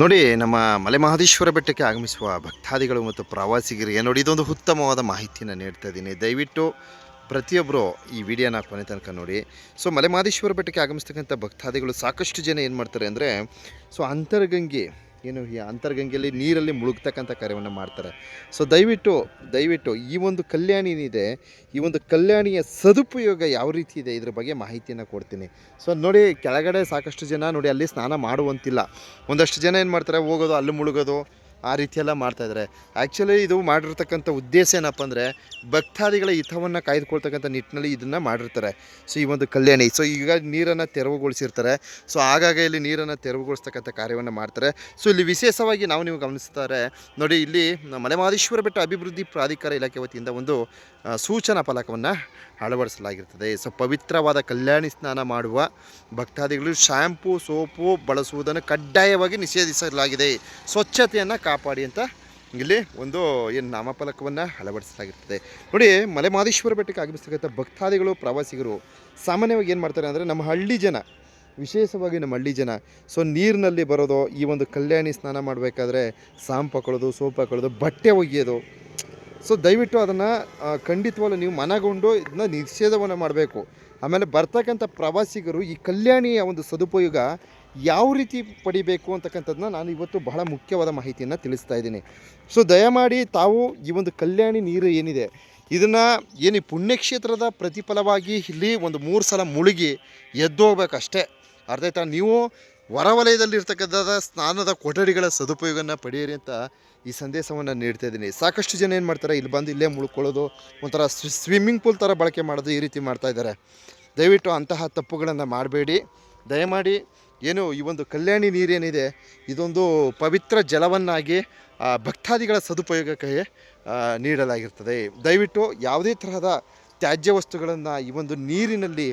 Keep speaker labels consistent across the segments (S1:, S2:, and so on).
S1: ನೋಡಿ, ನಮ್ಮ ಮಲೆ ಮಹದೇಶ್ವರ ಬೆಟ್ಟಕ್ಕೆ ಆಗಮಿಸುವ ಭಕ್ತಾದಿಗಳು ಮತ್ತು ಪ್ರವಾಸಿಗರಿಗೆ ನೋಡಿ, ಇದೊಂದು ಉತ್ತಮವಾದ ಮಾಹಿತಿಯನ್ನು ನೀಡ್ತಾ ಇದ್ದೀನಿ. ದಯವಿಟ್ಟು ಪ್ರತಿಯೊಬ್ಬರು ಈ ವಿಡಿಯೋನ ಕೊನೆ ತನಕ ನೋಡಿ. ಸೊ ಮಲೆ ಮಹದೇಶ್ವರ ಬೆಟ್ಟಕ್ಕೆ ಆಗಮಿಸ್ತಕ್ಕಂಥ ಭಕ್ತಾದಿಗಳು ಸಾಕಷ್ಟು ಜನ ಏನು ಮಾಡ್ತಾರೆ ಅಂದರೆ, ಸೊ, ಅಂತರ್ಗಂಗೆ ಏನು ಈ ಅಂತರ್ಗಂಗೆಯಲ್ಲಿ ನೀರಲ್ಲಿ ಮುಳುಗ್ತಕ್ಕಂಥ ಕಾರ್ಯವನ್ನು ಮಾಡ್ತಾರೆ. ಸೊ ದಯವಿಟ್ಟು ದಯವಿಟ್ಟು ಈ ಒಂದು ಕಲ್ಯಾಣಿ ಏನಿದೆ, ಈ ಒಂದು ಕಲ್ಯಾಣಿಯ ಸದುಪಯೋಗ ಯಾವ ರೀತಿ ಇದೆ ಇದ್ರ ಬಗ್ಗೆ ಮಾಹಿತಿಯನ್ನು ಕೊಡ್ತೀನಿ. ಸೊ ನೋಡಿ ಕೆಳಗಡೆ ಸಾಕಷ್ಟು ಜನ ನೋಡಿ ಅಲ್ಲಿ ಸ್ನಾನ ಮಾಡುವಂತಿಲ್ಲ. ಒಂದಷ್ಟು ಜನ ಏನು ಮಾಡ್ತಾರೆ, ಹೋಗೋದು, ಅಲ್ಲಿ ಮುಳುಗೋದು ಆ ರೀತಿಯೆಲ್ಲ ಮಾಡ್ತಾಯಿದ್ದಾರೆ ಆ್ಯಕ್ಚುಲಿ ಇದು ಮಾಡಿರ್ತಕ್ಕಂಥ ಉದ್ದೇಶ ಏನಪ್ಪ ಅಂದರೆ ಭಕ್ತಾದಿಗಳ ಹಿತವನ್ನು ಕಾಯ್ದುಕೊಳ್ತಕ್ಕಂಥ ನಿಟ್ಟಿನಲ್ಲಿ ಇದನ್ನು ಮಾಡಿರ್ತಾರೆ. ಸೊ ಈ ಒಂದು ಕಲ್ಯಾಣಿ. ಸೊ ಈಗ ನೀರನ್ನು ತೆರವುಗೊಳಿಸಿರ್ತಾರೆ. ಸೊ ಆಗಾಗ ಇಲ್ಲಿ ನೀರನ್ನು ತೆರವುಗೊಳಿಸ್ತಕ್ಕಂಥ ಕಾರ್ಯವನ್ನು ಮಾಡ್ತಾರೆ. ಸೊ ಇಲ್ಲಿ ವಿಶೇಷವಾಗಿ ನಾವು ನೀವು ಗಮನಿಸ್ತಾರೆ, ನೋಡಿ ಇಲ್ಲಿ ಮಲೆಮಹದೇಶ್ವರ ಬೆಟ್ಟ ಅಭಿವೃದ್ಧಿ ಪ್ರಾಧಿಕಾರ ಇಲಾಖೆ ವತಿಯಿಂದ ಒಂದು ಸೂಚನಾ ಫಲಕವನ್ನು ಅಳವಡಿಸಲಾಗಿರ್ತದೆ. ಸೊ ಪವಿತ್ರವಾದ ಕಲ್ಯಾಣಿ ಸ್ನಾನ ಮಾಡುವ ಭಕ್ತಾದಿಗಳು ಶ್ಯಾಂಪು ಸೋಪು ಬಳಸುವುದನ್ನು ಕಡ್ಡಾಯವಾಗಿ ನಿಷೇಧಿಸಲಾಗಿದೆ. ಸ್ವಚ್ಛತೆಯನ್ನು ಕಾಪಾಡಿ ಅಂತ ಇಲ್ಲಿ ಒಂದು ಏನು ನಾಮಫಲಕವನ್ನು ಅಳವಡಿಸಲಾಗಿರ್ತದೆ. ನೋಡಿ ಮಲೆ ಮಹದೇಶ್ವರ ಬೆಟ್ಟಕ್ಕೆ ಆಗಮಿಸ್ತಕ್ಕಂಥ ಭಕ್ತಾದಿಗಳು, ಪ್ರವಾಸಿಗರು ಸಾಮಾನ್ಯವಾಗಿ ಏನು ಮಾಡ್ತಾರೆ ಅಂದರೆ ನಮ್ಮ ಹಳ್ಳಿ ಜನ, ವಿಶೇಷವಾಗಿ ನಮ್ಮ ಹಳ್ಳಿ ಜನ, ಸೊ ನೀರಿನಲ್ಲಿ ಬರೋದು, ಈ ಒಂದು ಕಲ್ಯಾಣಿ ಸ್ನಾನ ಮಾಡಬೇಕಾದ್ರೆ ಸಾಂಪ್ ಹಾಕೊಳ್ಳೋದು ಸೋಪ್ ಹಾಕೊಳ್ಳೋದು ಬಟ್ಟೆ ಒಗೆಯೋದು. ಸೊ ದಯವಿಟ್ಟು ಅದನ್ನು ಖಂಡಿತವಾಗ್ಲೂ ನೀವು ಮನಗೊಂಡು ಇದನ್ನ ನಿಷೇಧವನ್ನು ಮಾಡಬೇಕು. ಆಮೇಲೆ ಬರ್ತಕ್ಕಂಥ ಪ್ರವಾಸಿಗರು ಈ ಕಲ್ಯಾಣಿಯ ಒಂದು ಸದುಪಯೋಗ ಯಾವ ರೀತಿ ಪಡಿಬೇಕು ಅಂತಕ್ಕಂಥದ್ದನ್ನ ನಾನು ಇವತ್ತು ಬಹಳ ಮುಖ್ಯವಾದ ಮಾಹಿತಿಯನ್ನು ತಿಳಿಸ್ತಾ ಇದ್ದೀನಿ. ಸೊ ದಯಮಾಡಿ ತಾವು ಈ ಒಂದು ಕಲ್ಯಾಣಿ ನೀರು ಏನಿದೆ, ಇದನ್ನು ಏನು ಪುಣ್ಯಕ್ಷೇತ್ರದ ಪ್ರತಿಫಲವಾಗಿ ಇಲ್ಲಿ ಒಂದು ಮೂರು ಸಲ ಮುಳುಗಿ ಎದ್ದು ಹೋಗ್ಬೇಕಷ್ಟೇ. ಅರ್ಥ ಆಯ್ತಾ? ನೀವು ಹೊರವಲಯದಲ್ಲಿರ್ತಕ್ಕಂಥ ಸ್ನಾನದ ಕೊಠಡಿಗಳ ಸದುಪಯೋಗನ ಪಡೆಯಿರಿ ಅಂತ ಈ ಸಂದೇಶವನ್ನು ನೀಡ್ತಾ ಇದ್ದೀನಿ. ಸಾಕಷ್ಟು ಜನ ಏನು ಮಾಡ್ತಾರೆ, ಇಲ್ಲಿ ಬಂದು ಇಲ್ಲೇ ಮುಳ್ಕೊಳ್ಳೋದು, ಒಂಥರ ಸ್ವಿಮ್ಮಿಂಗ್ ಪೂಲ್ ಥರ ಬಳಕೆ ಮಾಡೋದು ಈ ರೀತಿ ಮಾಡ್ತಾ ಇದ್ದಾರೆ. ದಯವಿಟ್ಟು ಅಂತಹ ತಪ್ಪುಗಳನ್ನು ಮಾಡಬೇಡಿ. ದಯಮಾಡಿ ಏನು ಈ ಒಂದು ಕಲ್ಯಾಣಿ ನೀರೇನಿದೆ, ಇದೊಂದು ಪವಿತ್ರ ಜಲವನ್ನಾಗಿ ಭಕ್ತಾದಿಗಳ ಸದುಪಯೋಗಕ್ಕೆ ನೀಡಲಾಗಿರ್ತದೆ. ದಯವಿಟ್ಟು ಯಾವುದೇ ತರಹದ ತ್ಯಾಜ್ಯ ವಸ್ತುಗಳನ್ನು ಈ ಒಂದು ನೀರಿನಲ್ಲಿ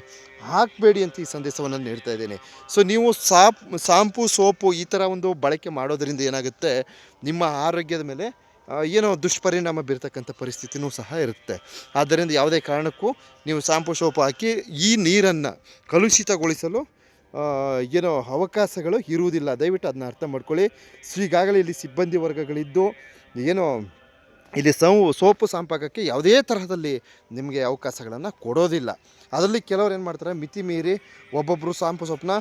S1: ಹಾಕಬೇಡಿ ಅಂತ ಈ ಸಂದೇಶವನ್ನು ನೀಡ್ತಾ ಇದ್ದೇನೆ. ಸೊ ನೀವು ಸಾಪ್ ಸಾಂಪು ಸೋಪು ಈ ಥರ ಒಂದು ಬಳಕೆ ಮಾಡೋದರಿಂದ ಏನಾಗುತ್ತೆ, ನಿಮ್ಮ ಆರೋಗ್ಯದ ಮೇಲೆ ಏನೋ ದುಷ್ಪರಿಣಾಮ ಬೀರ್ತಕ್ಕಂಥ ಪರಿಸ್ಥಿತಿನೂ ಸಹ ಇರುತ್ತೆ. ಆದ್ದರಿಂದ ಯಾವುದೇ ಕಾರಣಕ್ಕೂ ನೀವು ಸಾಂಪು ಸೋಪು ಹಾಕಿ ಈ ನೀರನ್ನು ಕಲುಷಿತಗೊಳಿಸಲು ಏನೋ ಅವಕಾಶಗಳು ಇರುವುದಿಲ್ಲ. ದಯವಿಟ್ಟು ಅದನ್ನ ಅರ್ಥ ಮಾಡ್ಕೊಳ್ಳಿ. ಸೊ ಈಗಾಗಲೇ ಇಲ್ಲಿ ಸಿಬ್ಬಂದಿ ವರ್ಗಗಳಿದ್ದು, ಏನೋ ಇಲ್ಲಿ ಸೌ, ಸೋಪು ಸಂಪರ್ಕಕ್ಕೆ ಯಾವುದೇ ತರಹದಲ್ಲಿ ನಿಮಗೆ ಅವಕಾಶಗಳನ್ನು ಕೊಡೋದಿಲ್ಲ. ಅದರಲ್ಲಿ ಕೆಲವ್ರು ಏನು ಮಾಡ್ತಾರೆ, ಮಿತಿ ಮೀರಿ ಒಬ್ಬೊಬ್ಬರು ಸಾಂಪು ಸೊಪ್ಪನ್ನ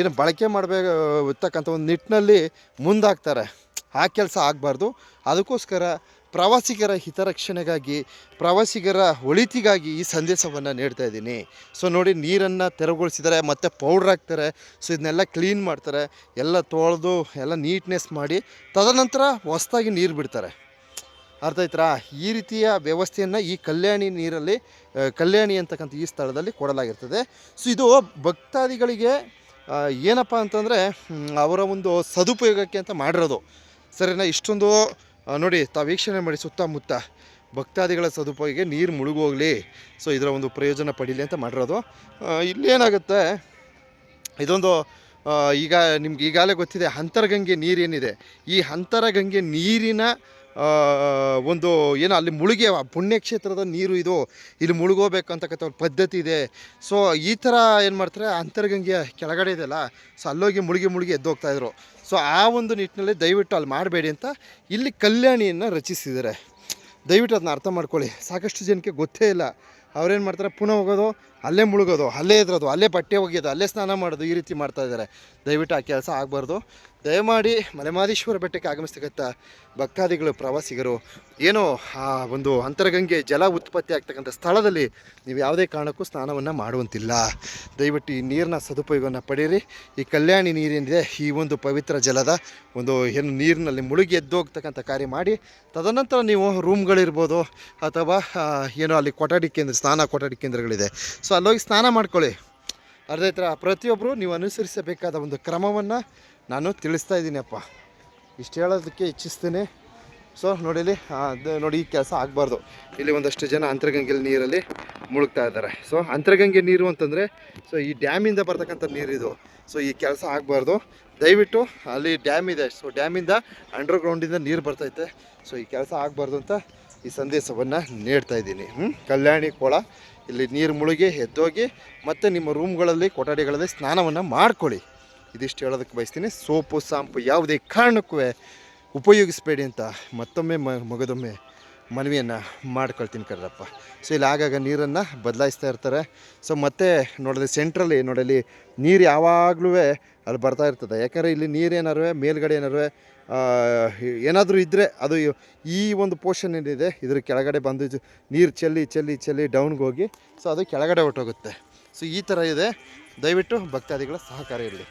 S1: ಏನು ಬಳಕೆ ಮಾಡಬೇಕು ಇರ್ತಕ್ಕಂಥ ಒಂದು ನಿಟ್ಟಿನಲ್ಲಿ ಮುಂದಾಗ್ತಾರೆ. ಆ ಕೆಲಸ ಆಗಬಾರ್ದು. ಅದಕ್ಕೋಸ್ಕರ ಪ್ರವಾಸಿಗರ ಹಿತರಕ್ಷಣೆಗಾಗಿ, ಪ್ರವಾಸಿಗರ ಒಳಿತಿಗಾಗಿ ಈ ಸಂದೇಶವನ್ನು ನೀಡ್ತಾ ಇದ್ದೀನಿ. ಸೊ ನೋಡಿ, ನೀರನ್ನು ತೆರವುಗೊಳಿಸಿದ್ದಾರೆ ಮತ್ತು ಪೌಡ್ರ್ ಹಾಕ್ತಾರೆ ಸೊ ಇದನ್ನೆಲ್ಲ ಕ್ಲೀನ್ ಮಾಡ್ತಾರೆ, ಎಲ್ಲ ತೊಳೆದು, ಎಲ್ಲ ನೀಟ್ನೆಸ್ ಮಾಡಿ, ತದನಂತರ ಹೊಸ್ದಾಗಿ ನೀರು ಬಿಡ್ತಾರೆ. ಅರ್ಥ ಆಯ್ತಾ ಈ ರೀತಿಯ ವ್ಯವಸ್ಥೆಯನ್ನು ಈ ಕಲ್ಯಾಣಿ ನೀರಲ್ಲಿ ಕಲ್ಯಾಣಿ ಅಂತಕ್ಕಂಥ ಈ ಸ್ಥಳದಲ್ಲಿ ಕೊಡಲಾಗಿರ್ತದೆ. ಸೊ ಇದು ಭಕ್ತಾದಿಗಳಿಗೆ ಏನಪ್ಪ ಅಂತಂದರೆ ಅವರ ಒಂದು ಸದುಪಯೋಗಕ್ಕೆ ಅಂತ ಮಾಡಿರೋದು. ಸರಿನಾ? ಇಷ್ಟೊಂದು ನೋಡಿ, ತಾವು ವೀಕ್ಷಣೆ ಮಾಡಿ ಸುತ್ತಮುತ್ತ ಭಕ್ತಾದಿಗಳ ಸದುಪಯೋಗಿಗೆ ನೀರು ಮುಳುಗೋಗಲಿ. ಸೊ ಇದರ ಒಂದು ಪ್ರಯೋಜನ ಪಡೀಲಿ ಅಂತ ಮಾಡಿರೋದು. ಇಲ್ಲೇನಾಗುತ್ತೆ, ಇದೊಂದು ಈಗ ನಿಮ್ಗೆ ಈಗಾಗಲೇ ಗೊತ್ತಿದೆ, ಅಂತರಗಂಗೆ ನೀರೇನಿದೆ. ಈ ಅಂತರಗಂಗೆ ನೀರಿನ ಒಂದು ಏನೋ ಅಲ್ಲಿ ಮುಳುಗಿ ಪುಣ್ಯಕ್ಷೇತ್ರದ ನೀರು ಇದು. ಇಲ್ಲಿ ಮುಳುಗೋಬೇಕು ಅಂತಕ್ಕಂಥ ಒಂದು ಪದ್ಧತಿ ಇದೆ. ಸೊ ಈ ಥರ ಏನು ಮಾಡ್ತಾರೆ, ಅಂತರ್ಗಂಗೆಯ ಕೆಳಗಡೆ ಇದೆಯಲ್ಲ, ಸೊ, ಅಲ್ಲೋಗಿ ಮುಳುಗಿ ಮುಳುಗಿ ಎದ್ದೋಗ್ತಾಯಿದ್ರು ಸೊ ಆ ಒಂದು ನಿಟ್ಟಿನಲ್ಲಿ ದಯವಿಟ್ಟು ಅಲ್ಲಿ ಮಾಡಬೇಡಿ ಅಂತ ಇಲ್ಲಿ ಕಲ್ಯಾಣಿಯನ್ನು ರಚಿಸಿದ್ದಾರೆ. ದಯವಿಟ್ಟು ಅದನ್ನ ಅರ್ಥ ಮಾಡ್ಕೊಳ್ಳಿ. ಸಾಕಷ್ಟು ಜನಕ್ಕೆ ಗೊತ್ತೇ ಇಲ್ಲ. ಅವ್ರೇನು ಮಾಡ್ತಾರೆ? ಪುನಃ ಹೋಗೋದು, ಅಲ್ಲೇ ಮುಳುಗೋದು, ಅಲ್ಲೇ ಇದ್ರೋದು ಅಲ್ಲೇ ಬಟ್ಟೆ ಒಗೆಯೋದು, ಅಲ್ಲೇ ಸ್ನಾನ ಮಾಡೋದು ಈ ರೀತಿ ಮಾಡ್ತಾ ಇದ್ದಾರೆ. ದಯವಿಟ್ಟು ಆ ಕೆಲಸ ಆಗಬಾರ್ದು. ದಯಮಾಡಿ ಮಲೆಮಾದೇಶ್ವರ ಬೆಟ್ಟಕ್ಕೆ ಆಗಮಿಸ್ತಕ್ಕಂಥ ಭಕ್ತಾದಿಗಳು, ಪ್ರವಾಸಿಗರು, ಏನೋ ಆ ಒಂದು ಅಂತರಗಂಗೆ ಜಲ ಉತ್ಪತ್ತಿ ಆಗ್ತಕ್ಕಂಥ ಸ್ಥಳದಲ್ಲಿ ನೀವು ಯಾವುದೇ ಕಾರಣಕ್ಕೂ ಸ್ನಾನವನ್ನು ಮಾಡುವಂತಿಲ್ಲ. ದಯವಿಟ್ಟು ಈ ನೀರಿನ ಸದುಪಯೋಗವನ್ನು ಪಡೆಯಿರಿ. ಈ ಕಲ್ಯಾಣಿ ನೀರೇನಿದೆ ಈ ಒಂದು ಪವಿತ್ರ ಜಲದ ಒಂದು ಏನು ನೀರಿನಲ್ಲಿ ಮುಳುಗಿ ಎದ್ದೋಗ್ತಕ್ಕಂಥ ಕಾರ್ಯ ಮಾಡಿ, ತದನಂತರ ನೀವು ರೂಮ್ಗಳಿರ್ಬೋದು ಅಥವಾ ಏನೋ ಅಲ್ಲಿ ಕೊಠಡಿ ಕೇಂದ್ರ, ಸ್ನಾನ ಕೊಠಡಿ ಕೇಂದ್ರಗಳಿದೆ. ಸೊ ಅಲ್ಲೋಗಿ ಸ್ನಾನ ಮಾಡ್ಕೊಳ್ಳಿ. ಅರ್ಧ ಥರ ಪ್ರತಿಯೊಬ್ಬರು ನೀವು ಅನುಸರಿಸಬೇಕಾದ ಒಂದು ಕ್ರಮವನ್ನು ನಾನು ತಿಳಿಸ್ತಾ ಇದ್ದೀನಪ್ಪ. ಇಷ್ಟು ಹೇಳೋದಕ್ಕೆ ಇಚ್ಛಿಸ್ತೀನಿ. ಸೊ ನೋಡಿಲಿ ಅದು ನೋಡಿ ಈ ಕೆಲಸ ಆಗಬಾರ್ದು. ಇಲ್ಲಿ ಒಂದಷ್ಟು ಜನ ಅಂತರ್ಗಂಗೆ ನೀರಲ್ಲಿ ಮುಳುಗ್ತಾ ಇದ್ದಾರೆ. ಸೊ ಅಂತರ್ಗಂಗೆ ನೀರು ಅಂತಂದರೆ ಸೊ ಈ ಡ್ಯಾಮಿಂದ ಬರ್ತಕ್ಕಂಥ ನೀರಿದು. ಸೊ ಈ ಕೆಲಸ ಆಗಬಾರ್ದು. ದಯವಿಟ್ಟು ಅಲ್ಲಿ ಡ್ಯಾಮ್ ಇದೆ. ಸೊ ಡ್ಯಾಮಿಂದ ಅಂಡರ್ಗ್ರೌಂಡಿಂದ ನೀರು ಬರ್ತೈತೆ. ಸೊ ಈ ಕೆಲಸ ಆಗಬಾರ್ದು ಅಂತ ಈ ಸಂದೇಶವನ್ನು ನೀಡ್ತಾ ಇದ್ದೀನಿ. ಹ್ಞೂ ಕಲ್ಯಾಣಿ ಕೊಳ ಇಲ್ಲಿ ನೀರು ಮುಳುಗಿ ಎದ್ದೋಗಿ ಮತ್ತು ನಿಮ್ಮ ರೂಮ್ಗಳಲ್ಲಿ ಕೊಠಡಿಗಳಲ್ಲಿ ಸ್ನಾನವನ್ನು ಮಾಡ್ಕೊಳ್ಳಿ. ಇದಿಷ್ಟು ಹೇಳೋದಕ್ಕೆ ಬಯಸ್ತೀನಿ. ಸೋಪು ಸಾಂಪು ಯಾವುದೇ ಕಾರಣಕ್ಕೂ ಉಪಯೋಗಿಸಬೇಡಿ ಅಂತ ಮತ್ತೊಮ್ಮೆ ಮಗದೊಮ್ಮೆ ಮನವಿಯನ್ನು ಮಾಡ್ಕೊಳ್ತೀನಿ ಕರ್ರಪ್ಪ ಸೊ ಇಲ್ಲಿ ಆಗಾಗ ನೀರನ್ನು ಬದಲಾಯಿಸ್ತಾ ಇರ್ತಾರೆ. ಸೊ ಮತ್ತೆ ನೋಡಿದ್ರೆ ಸೆಂಟ್ರಲ್ಲಿ ನೋಡಲಿ ನೀರು ಯಾವಾಗಲೂ ಅಲ್ಲಿ ಬರ್ತಾ ಇರ್ತದೆ. ಯಾಕಂದರೆ ಇಲ್ಲಿ ನೀರು ಏನಾರು ಮೇಲ್ಗಡೆ ಏನಾರು ಏನಾದರೂ ಇದ್ದರೆ ಅದು ಈ ಒಂದು ಪೋರ್ಷನ್ ಏನಿದೆ, ಇದ್ರ ಕೆಳಗಡೆ ಬಂದು ನೀರು ಚೆಲ್ಲಿ ಚೆಲ್ಲಿ ಚೆಲ್ಲಿ ಡೌನ್ಗೆ ಹೋಗಿ ಸೊ ಅದು ಕೆಳಗಡೆ ಹೊಟ್ಟೋಗುತ್ತೆ ಸೊ ಈ ಥರ ಇದೆ. ದಯವಿಟ್ಟು ಭಕ್ತಾದಿಗಳ ಸಹಕಾರ ಇರಲಿ.